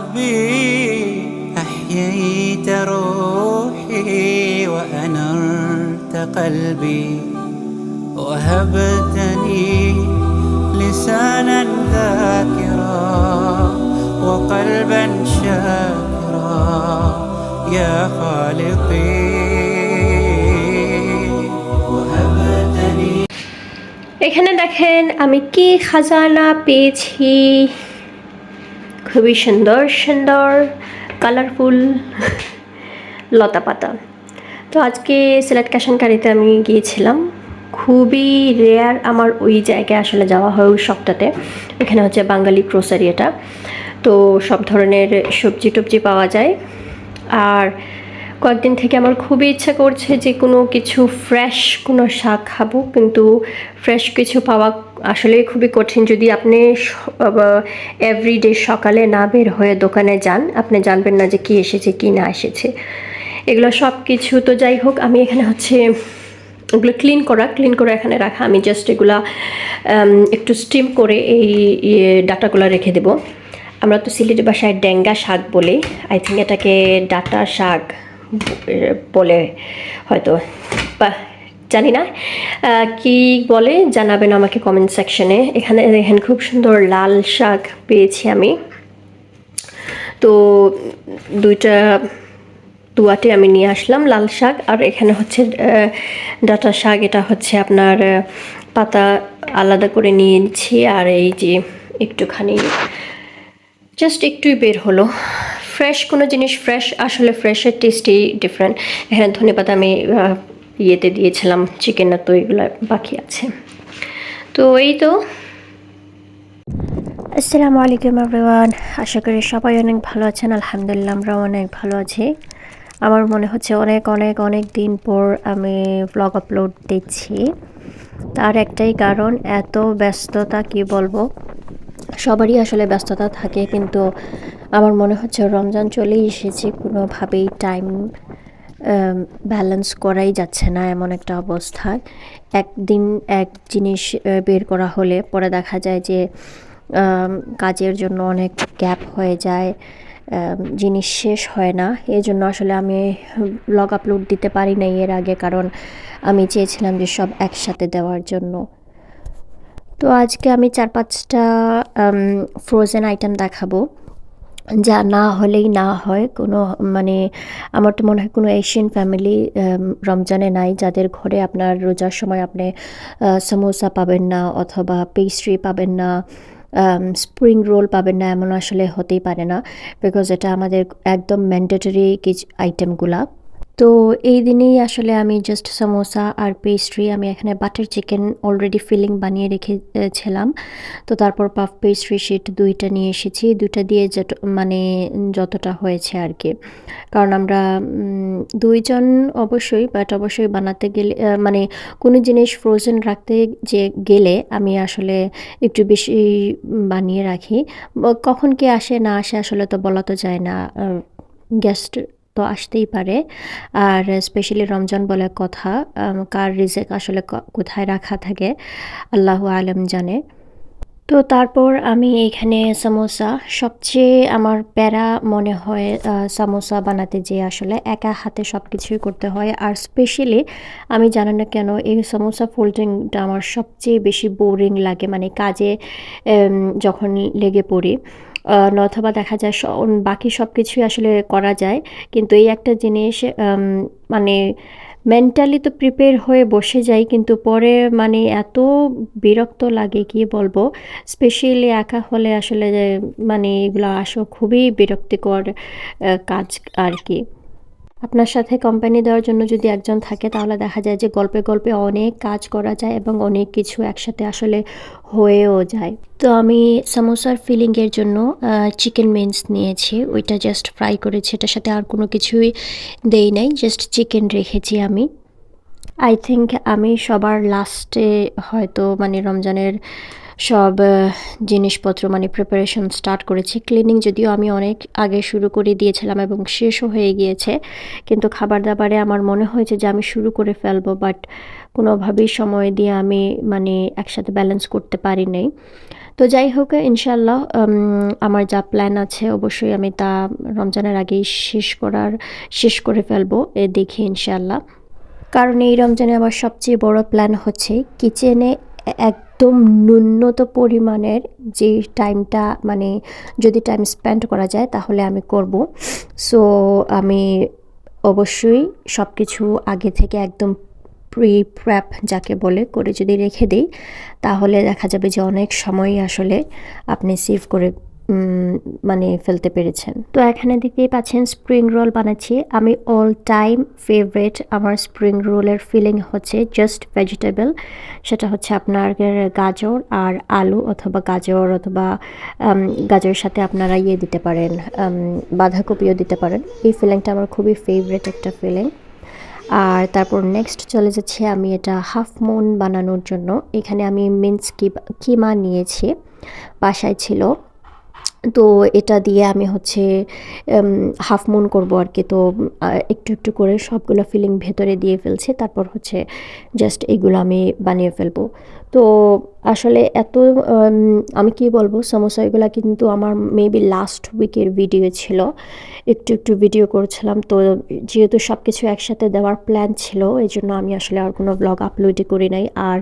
ربي أحييت روحي وأنرت قلبي وهبتني لسانا ذاكرا وقلبا شاكرا يا خالقي وهبتني এখানে দেখেন আমি কি খাজানা পেয়েছি খুবই সুন্দর সুন্দর কালারফুল লতা পাতা। তো আজকে সিলেট ক্যাশনকারিতে আমি গিয়েছিলাম। খুবই রেয়ার আমার ওই জায়গায় আসলে যাওয়া হয় ওই শপটাতে এখানে হচ্ছে বাঙালি গ্রোসারি এটা। তো সব ধরনের সবজি টবজি পাওয়া যায়। আর কয়েকদিন থেকে আমার খুবই ইচ্ছা করছে যে কোনো কিছু ফ্রেশ কোনো শাক খাব, কিন্তু ফ্রেশ কিছু পাওয়া আসলে খুবই কঠিন। যদি আপনি এভরিডে সকালে না বের হয়ে দোকানে যান, আপনি জানবেন না যে কি এসেছে, কি না এসেছে। এগুলো সব কিছু তো যাই হোক, আমি এখানে হচ্ছে এগুলো ক্লিন করা ক্লিন করে এখানে রাখা। আমি জাস্ট এগুলা একটু স্টিম করে এই ইয়ে ডাটাগুলো রেখে দেবো। আমরা তো সিলেটের বাসায় ডেঙ্গা শাক বলি। আই থিঙ্ক এটাকে ডাটা শাক বলে হয়তো জানি না। কি বলে জানাবেন আমাকে কমেন্ট সেকশনে এখানে দেখেন, খুব সুন্দর লাল শাক পেয়েছি আমি। তো দুইটা দুয়াটে আমি নিয়ে আসলাম লাল শাক। আর এখানে হচ্ছে ডাঁটা শাক। এটা হচ্ছে আপনার পাতা আলাদা করে নিয়েছি। আর এই যে একটুখানি জাস্ট একটুই বের হলো। ফ্রেশ কোনো জিনিস ফ্রেশ আসলে ফ্রেশের টেস্টই ডিফারেন্ট এখানে ধনে পাতা আমি ইয়েতে দিয়েছিলাম চিকেন না তো এগুলো বাকি আছে। তো এই তো। আসসালামু আলাইকুম এভরিওয়ান আশা করি সবাই অনেক ভালো আছেন, আলহামদুলিল্লাহ আমরা অনেক ভালো আছি। আমার মনে হচ্ছে অনেক অনেক অনেক দিন পর আমি ব্লগ আপলোড দিচ্ছি। তার একটাই কারণ, এত ব্যস্ততা, কি বলব? সবারই আসলে ব্যস্ততা থাকে, কিন্তু আমার মনে হচ্ছে রমজান চলেই এসেছে, কোনোভাবেই টাইম ব্যালেন্স করাই যাচ্ছে না এমন একটা অবস্থা। একদিন এক জিনিস বের করা হলে পরে দেখা যায় যে কাজের জন্য অনেক গ্যাপ হয়ে যায় জিনিস শেষ হয় না। এই জন্য আসলে আমি ব্লগ আপলোড দিতে পারি না এর আগে, কারণ আমি চেয়েছিলাম যে সব একসাথে দেওয়ার জন্য। তো আজকে আমি চার পাঁচটা ফ্রোজেন আইটেম দেখাবো। যা না হলেই না হয়, কোনো মানে আমার তো মনে হয় কোনো এশিয়ান ফ্যামিলি রমজানে নাই, যাদের ঘরে আপনার রোজার সময় আপনি সমোসা পাবেন না অথবা পেস্ট্রি পাবেন না স্প্রিং রোল পাবেন না, এমন আসলে হতেই পারে না বিকজ এটা আমাদের একদম ম্যান্ডেটরি কিছু আইটেমগুলা তো এই দিনেই আসলে আমি জাস্ট সমোসা আর পেস্ট্রি আমি এখানে বাটার চিকেন অলরেডি ফিলিং বানিয়ে রেখেছিলাম। তো তারপর পাফ পেস্ট্রি শিট দুইটা নিয়ে এসেছি, দুইটা দিয়ে যত মানে যতটা হয়েছে আর কি কারণ আমরা দুইজন অবশ্যই বাট অবশ্যই বানাতে গেলে মানে কোনো জিনিস ফ্রোজেন রাখতে যে গেলে আমি আসলে একটু বেশি বানিয়ে রাখি। কখন কে আসে না আসে আসলে তো বলা তো যায় না গেস্ট তো আসতেই পারে। আর স্পেশালি রমজান বলে কথা কার রিজেক আসলে কোথায় রাখা থাকে, আল্লাহ আলম জানে। তো তারপর আমি এখানে সামোসা, সবচেয়ে আমার প্যারা মনে হয় সামোসা বানাতে যে আসলে একা হাতে সব কিছুই করতে হয়। আর স্পেশালি আমি জানি না কেন, এই সামোসা ফোল্ডিংটা আমার সবচেয়ে বেশি বোরিং লাগে মানে কাজে যখন লেগে পড়ি। অথবা দেখা যায় বাকি সব কিছুই আসলে করা যায়। কিন্তু এই একটা জিনিস মানে মেন্টালি তো প্রিপেয়ার হয়ে বসে যাই, কিন্তু পরে মানে এত বিরক্ত লাগে, কি বলব? স্পেশালি একা হলে আসলে মানে এগুলো আসো খুবই বিরক্তিকর কাজ আর কি। আপনার সাথে কোম্পানি দেওয়ার জন্য যদি একজন থাকে, তাহলে দেখা যায় যে গল্পে গল্পে অনেক কাজ করা যায় এবং অনেক কিছু একসাথে আসলে হয়েও যায়। তো আমি সামোসার ফিলিংয়ের জন্য চিকেন মেন্স নিয়েছি। ওইটা জাস্ট ফ্রাই করেছি। এটার সাথে আর কোনো কিছুই দেই নাই। জাস্ট চিকেন রেখেছি আমি। আই থিঙ্ক আমি সবার লাস্টে হয়তো মানে রমজানের সব জিনিসপত্র মানে প্রিপারেশন স্টার্ট করেছি। ক্লিনিং যদিও আমি অনেক আগে শুরু করে দিয়েছিলাম এবং শেষও হয়ে গিয়েছে, কিন্তু খাবার দাবারে আমার মনে হয়েছে যে আমি শুরু করে ফেলব বাট কোনোভাবেই সময় দিয়ে আমি মানে একসাথে ব্যালেন্স করতে পারি নাই। তো যাই হোক ইনশাল্লাহ আমার যা প্ল্যান আছে অবশ্যই আমি তা রমজানের আগেই শেষ করার, শেষ করে ফেলব, এ দেখি ইনশাল্লাহ কারণ এই রমজানে আমার সবচেয়ে বড় প্ল্যান হচ্ছে কিচেনে একদম ন্যূনত পরিমাণের যে টাইমটা মানে যদি টাইম স্পেন্ড করা যায় তাহলে আমি করব। সো আমি অবশ্যই সব কিছু আগে থেকে একদম প্রি প্র্যাপ যাকে বলে করে যদি রেখে দিই, তাহলে দেখা যাবে যে অনেক সময় আসলে আপনি সেভ করে মানে ফেলতে পেরেছেন। তো এখানে দেখতেই পাচ্ছেন স্প্রিং রোল বানাচ্ছি। আমি অল টাইম ফেভারেট আমার স্প্রিং রোলের ফিলিং হচ্ছে জাস্ট ভেজিটেবল সেটা হচ্ছে আপনার গাজর আর আলু অথবা গাজর অথবা গাজরের সাথে আপনারা ইয়ে দিতে পারেন বাঁধাকপিও দিতে পারেন। এই ফিলিংটা আমার খুবই ফেভারেট একটা ফিলিং আর তারপর নেক্সট চলে যাচ্ছে আমি এটা হাফ মুন বানানোর জন্য। এখানে আমি মিন্স কিমা নিয়েছি। বাসায় ছিল তো এটা দিয়ে আমি হচ্ছে হাফ মুন করব আর কি। তো একটু একটু করে সবগুলো ফিলিং ভেতরে দিয়ে ফেলছে। তারপর হচ্ছে জাস্ট এগুলো আমি বানিয়ে ফেলব। তো আসলে এত আমি কি বলব সমস্যা এগুলো কিন্তু আমার মেবি লাস্ট উইকের ভিডিও ছিল। একটু একটু ভিডিও করছিলাম। তো যেহেতু সব কিছু একসাথে দেওয়ার প্ল্যান ছিল এই জন্য আমি আসলে আর কোনো ব্লগ আপলোডই করি নাই। আর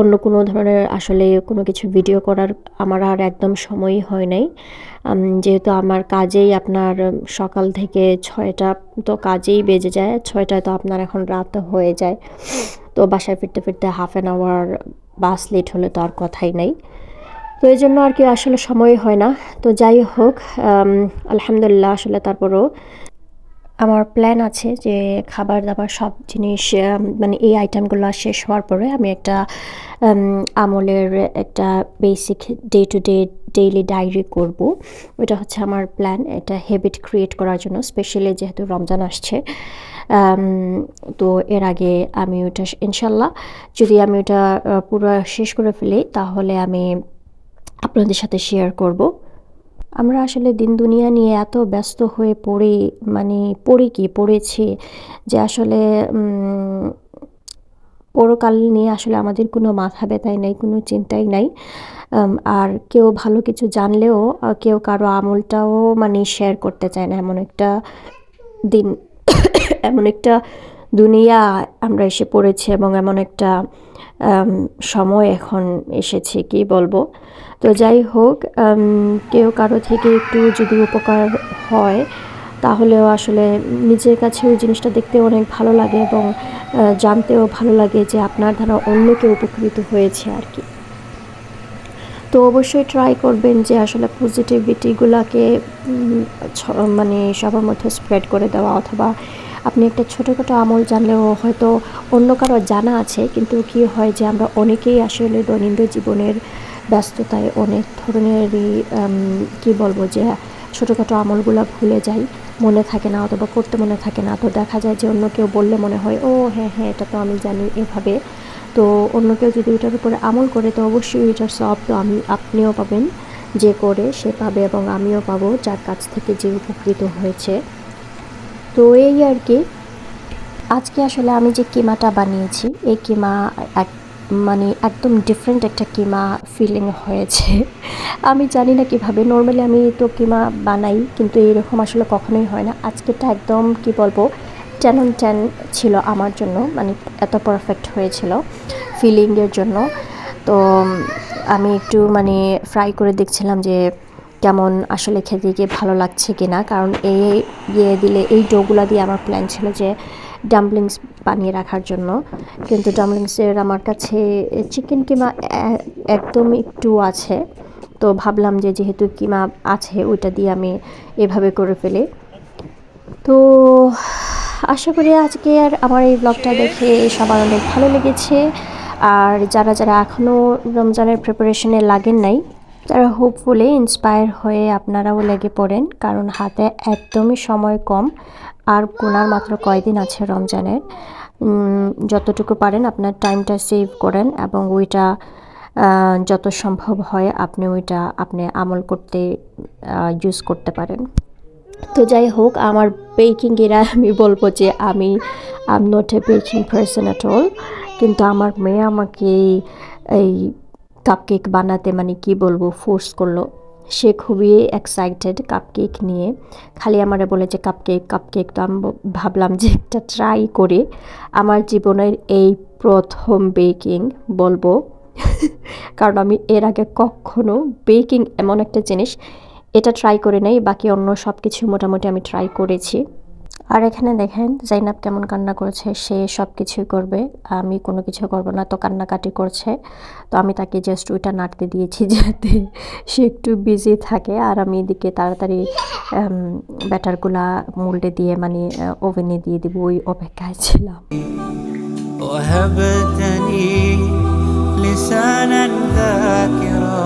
অন্য কোনো ধরনের আসলে কোনো কিছু ভিডিও করার আমার আর একদম সময়ই হয় নাই। যেহেতু আমার কাজেই আপনার সকাল থেকে ছয়টা তো কাজেই বেজে যায়, ছয়টায় তো আপনার এখন রাত হয়ে যায়। তো বাসায় ফিরতে ফিরতে half an hour bus late হলে তো আর কথাই নাই। তো এই জন্য আর কি আসলে সময় হয় না। তো যাই হোক আলহামদুলিল্লাহ আসলে তারপরও আমার প্ল্যান আছে যে খাবার দাবার সব জিনিস মানে এই আইটেমগুলো শেষ হওয়ার পরে আমি একটা আমলের একটা basic day to day daily diary করব। ওটা হচ্ছে আমার প্ল্যান এটা হ্যাবিট ক্রিয়েট করার জন্য স্পেশালি যেহেতু রমজান আসছে। তো এর আগে আমি ওটা ইনশাল্লাহ যদি আমি ওটা পুরো শেষ করে ফেলি, তাহলে আমি আপনাদের সাথে শেয়ার করব। আমরা আসলে দিন দুনিয়া নিয়ে এত ব্যস্ত হয়ে পড়ি মানে পড়ি কি? পড়েছি যে আসলে পরকাল নিয়ে আসলে আমাদের কোনো মাথা ব্যথাই নাই, কোনো চিন্তাই নাই। আর কেউ ভালো কিছু জানলেও কেউ কারও আমলটাও মানে শেয়ার করতে চায় না। এমন একটা দিন, এমন একটা দুনিয়া আমরা এসে পড়েছি এবং এমন একটা সময় এখন এসেছে, কি বলব? তো যাই হোক কেউ কারও থেকে একটু যদি উপকার হয়, তাহলেও আসলে নিজের কাছে ওই জিনিসটা দেখতে অনেক ভালো লাগে এবং জানতেও ভালো লাগে যে আপনার দ্বারা অন্য কেউ উপকৃত হয়েছে আর কি। তো অবশ্যই ট্রাই করবেন যে আসলে পজিটিভিটিগুলোকে মানে সবার মধ্যে স্প্রেড করে দেওয়া অথবা আপনি একটা ছোটোখাটো আমল জানলেও হয়তো অন্য কারও জানা আছে, কিন্তু কি হয় যে আমরা অনেকেই আসলে দৈনন্দিন জীবনের ব্যস্ততায় অনেক ধরনেরই কি বলব যে ছোটোখাটো আমলগুলো ভুলে যাই। মনে থাকে না অথবা করতে মনে থাকে না। তো দেখা যায় যে অন্য কেউ বললে মনে হয়, ও হ্যাঁ হ্যাঁ এটা তো আমি জানি এভাবে। তো অন্য কেউ যদি ওইটার উপরে আমল করে, তো অবশ্যই এটার সব তো আমি, আপনিও পাবেন যে করে সে পাবে এবং আমিও পাবো যার কাছ থেকে যে উপকৃত হয়েছে। তো এই আর কি। আজকে আসলে আমি যে কিমাটা বানিয়েছি, এই কিমা এক মানে একদম ডিফারেন্ট একটা কিমা ফিলিং হয়েছে। আমি জানি না কীভাবে নর্মালি আমি তো কিমা বানাই, কিন্তু এরকম আসলে কখনোই হয় না। আজকেরটা একদম কি বলব টেন অন টেন ছিল আমার জন্য মানে এত পারফেক্ট হয়েছিল ফিলিংয়ের জন্য। তো আমি একটু মানে ফ্রাই করে দেখছিলাম যে কেমন আসলে খেতে গিয়ে ভালো লাগছে কি না কারণ এই ইয়ে দিলে, এই ডোগুলা দিয়ে আমার প্ল্যান ছিল যে ডাম্পলিংস বানিয়ে রাখার জন্য। কিন্তু ডাম্পলিংসের আমার কাছে চিকেন কিমা একদম একটু আছে। তো ভাবলাম যে যেহেতু কিমা আছে, ওইটা দিয়ে আমি এভাবে করে ফেলি। তো আশা করি আজকে আর আমার এই ব্লগটা দেখে সবার অনেক ভালো লেগেছে। আর যারা যারা এখনও রমজানের প্রিপারেশনে লাগেন নাই তারা হোপফুলি ইন্সপায়ার হয়ে আপনারাও লেগে পড়েন, কারণ হাতে একদমই সময় কম। আর গোনার মাত্র কয়দিন আছে রমজানের। যতটুকু পারেন আপনার টাইমটা সেভ করেন এবং ওইটা যত সম্ভব হয় আপনি ওইটা আপনি আমল করতে ইউজ করতে পারেন। তো যাই হোক, আমার বেকিং এরা, আমি বলব যে আমি am not a baking person at all কিন্তু আমার মেয়ে আমাকে এই কাপকেক বানাতে মানে কি বলব ফোর্স করল। সে খুবই এক্সাইটেড কাপকেক নিয়ে। খালি আমারে বলে যে কাপকেক কাপকেক তো আমি ভাবলাম যে একটা ট্রাই করে। আমার জীবনের এই প্রথম বেকিং বলব। কারণ আমি এর আগে কখনো বেকিং এমন একটা জিনিস, এটা ট্রাই করে নেই, বাকি অন্য সব কিছু মোটামুটি আমি ট্রাই করেছি। আর এখানে দেখেন জাইনাব কেমন কান্না করেছে সে সব কিছুই করবে আমি কোনো কিছু করব না তো কান্নাকাটি করছে তো আমি তাকে জাস্ট ওইটা নাড়তে দিয়েছি যাতে সে একটু বিজি থাকে আর আমি এদিকে তাড়াতাড়ি ব্যাটারগুলা মোল্ডে দিয়ে মানে ওভেনে দিয়ে দিব ওই অপেক্ষায় ছিলাম وهبتني لسانا ذاكرا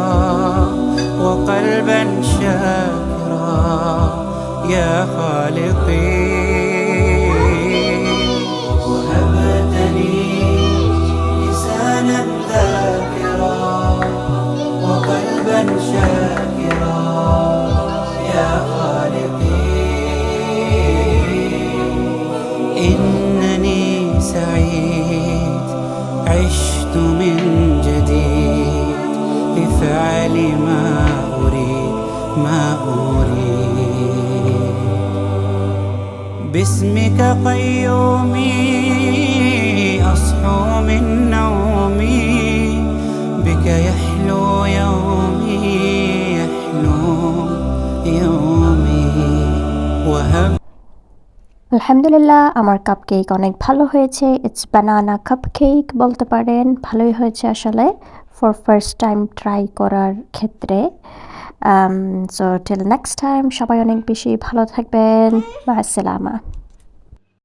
وقلبا شاكرا يا خالقي سعيد عشت من جديد. لفعل ما أريد ما أريد. باسمك قيومي আলহামদুলিল্লাহ, আমার কাপ কেক অনেক ভালো হয়েছে। ইটস বানানা কাপ কেক বলতে পারেন। ভালোই হয়েছে আসলে ফর ফার্স্ট টাইম ট্রাই করার ক্ষেত্রে। সো টিল নেক্সট টাইম সবাই অনেক বেশি ভালো থাকবেন। আসসালামা